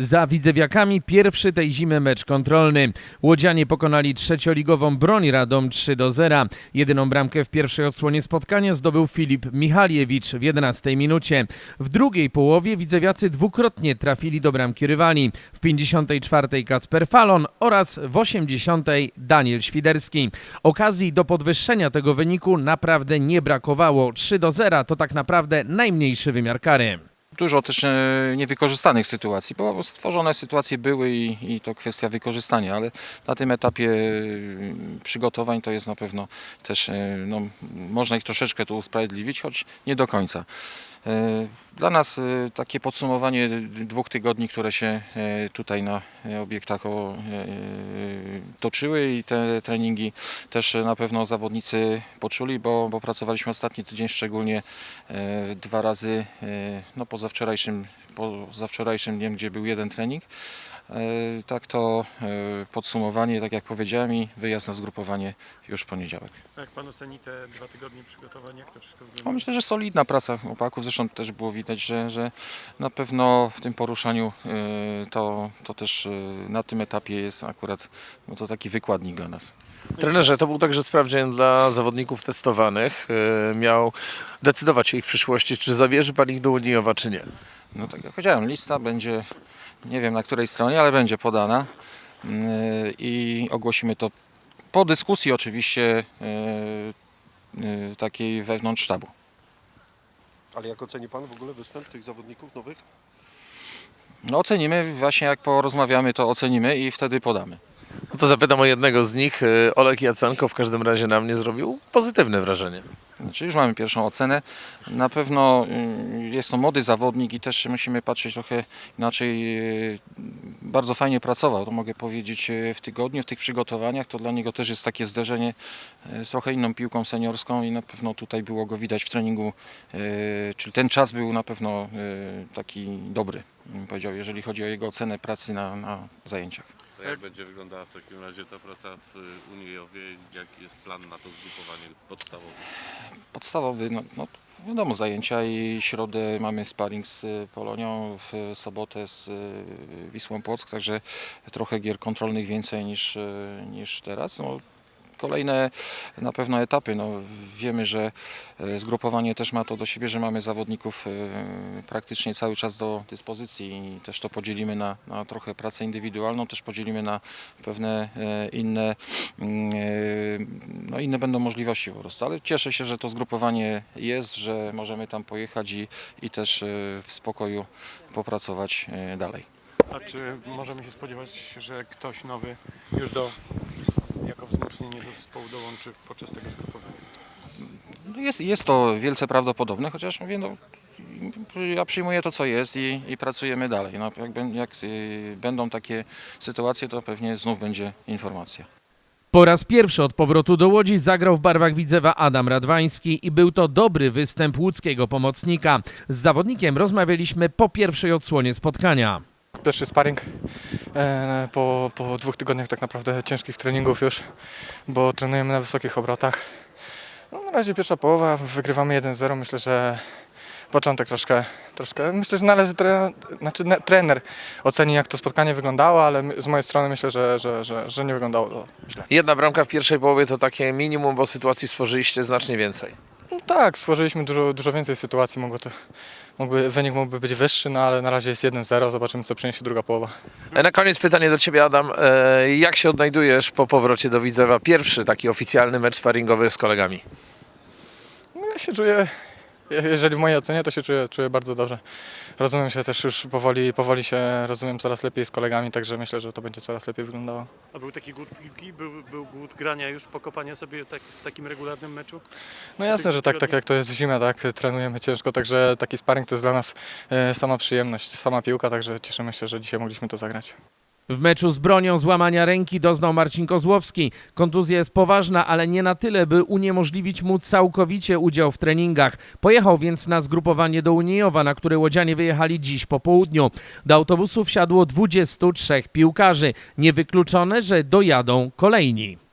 Za Widzewiakami pierwszy tej zimy mecz kontrolny. Łodzianie pokonali trzecioligową broń Radom 3 do 0. Jedyną bramkę w pierwszej odsłonie spotkania zdobył Filip Michaliewicz w 11 minucie. W drugiej połowie Widzewiacy dwukrotnie trafili do bramki rywali. W 54 Kacper Falon oraz w 80 Daniel Świderski. Okazji do podwyższenia tego wyniku naprawdę nie brakowało. 3 do 0 to tak naprawdę najmniejszy wymiar kary. Dużo też e, niewykorzystanych sytuacji, bo stworzone sytuacje były i, i to kwestia wykorzystania, ale na tym etapie e, przygotowań to jest na pewno też, e, no, można ich troszeczkę tu usprawiedliwić, choć nie do końca. E, Dla nas e, takie podsumowanie dwóch tygodni, które się e, tutaj na obiektach toczyły i te treningi też na pewno zawodnicy poczuli, bo, bo pracowaliśmy ostatni tydzień szczególnie dwa razy, no poza wczorajszym, poza wczorajszym dniem, gdzie był jeden trening. E, Tak to e, podsumowanie, tak jak powiedziałem i wyjazd na zgrupowanie już w poniedziałek. Jak pan oceni te dwa tygodnie przygotowań, jak to wszystko No wygląda? myślę, że solidna praca chłopaków, zresztą też było widać, że, że na pewno w tym poruszaniu e, to, to też na tym etapie jest akurat no to taki wykładnik dla nas. Trenerze, to był także sprawdzian dla zawodników testowanych. Miał decydować o ich przyszłości, czy zabierze pan ich do Uniowa, czy nie. No tak jak powiedziałem, lista będzie, nie wiem na której stronie, ale będzie podana yy, i ogłosimy to po dyskusji oczywiście yy, yy, takiej wewnątrz sztabu. Ale jak oceni Pan w ogóle występ tych zawodników nowych? No ocenimy, właśnie jak porozmawiamy to ocenimy i wtedy podamy. No to zapytam o jednego z nich. Olek Jacenko w każdym razie na mnie zrobił pozytywne wrażenie. Znaczy już mamy pierwszą ocenę. Na pewno y, jest to młody zawodnik i też musimy patrzeć trochę inaczej. y, Bardzo fajnie pracował, to mogę powiedzieć y, w tygodniu, w tych przygotowaniach. To dla niego też jest takie zderzenie y, z trochę inną piłką seniorską i na pewno tutaj było go widać w treningu. Czyli ten czas był na pewno taki dobry, bym powiedział, jeżeli chodzi o jego ocenę pracy na, na zajęciach. To jak będzie wyglądała w takim razie ta praca w Uniowie? Jaki jest plan na to zgrupowanie podstawowe? Podstawowy, no, no wiadomo, zajęcia i środę mamy sparring z Polonią, w sobotę z Wisłą Płock, także trochę gier kontrolnych więcej niż, niż teraz. No, kolejne na pewno etapy. No, wiemy, że y, zgrupowanie też ma to do siebie, że mamy zawodników y, praktycznie cały czas do dyspozycji i też to podzielimy na, na trochę pracę indywidualną, też podzielimy na pewne e, inne, mm, e, no inne będą możliwości po prostu. Ale cieszę się, że to zgrupowanie jest, że możemy tam pojechać i, i też e, w spokoju popracować e, dalej. A czy możemy się spodziewać, że ktoś nowy już do, wzmocnienie do zespołu dołączy podczas tego zgrupowania? No Jest, jest to wielce prawdopodobne, chociaż mówię, no, ja przyjmuję to, co jest i, i pracujemy dalej. No, jak jak y, będą takie sytuacje, to pewnie znów będzie informacja. Po raz pierwszy od powrotu do Łodzi zagrał w barwach Widzewa Adam Radwański i był to dobry występ łódzkiego pomocnika. Z zawodnikiem rozmawialiśmy po pierwszej odsłonie spotkania. Pierwszy sparring e, po, po dwóch tygodniach tak naprawdę ciężkich treningów już, bo trenujemy na wysokich obrotach. No, na razie pierwsza połowa, wygrywamy 1-0. Myślę, że początek troszkę, troszkę myślę, że należy tre, znaczy, ne, trener oceni jak to spotkanie wyglądało, ale z mojej strony myślę, że, że, że, że nie wyglądało to źle. Jedna bramka w pierwszej połowie to takie minimum, bo sytuacji stworzyliście znacznie więcej. No, tak, stworzyliśmy dużo, dużo więcej sytuacji, mogło to, mógłby, wynik mógłby być wyższy, no ale na razie jest 1-0, zobaczymy co przyniesie druga połowa. E, Na koniec pytanie do Ciebie, Adam. E, Jak się odnajdujesz po powrocie do Widzewa? Pierwszy taki oficjalny mecz sparingowy z kolegami. No ja się czuję, jeżeli w mojej ocenie, to się czuję, czuję bardzo dobrze. Rozumiem się też już powoli, powoli się rozumiem coraz lepiej z kolegami, także myślę, że to będzie coraz lepiej wyglądało. A był taki głód piłki, był, był głód grania już, pokopania sobie tak, w takim regularnym meczu? No jasne, że tak, tak jak to jest w zimę, tak, trenujemy ciężko, także taki sparring to jest dla nas e, sama przyjemność, sama piłka, także cieszymy się, że dzisiaj mogliśmy to zagrać. W meczu z bronią złamania ręki doznał Marcin Kozłowski. Kontuzja jest poważna, ale nie na tyle, by uniemożliwić mu całkowicie udział w treningach. Pojechał więc na zgrupowanie do Uniejowa, na które łodzianie wyjechali dziś po południu. Do autobusu wsiadło 23 piłkarzy. Niewykluczone, że dojadą kolejni.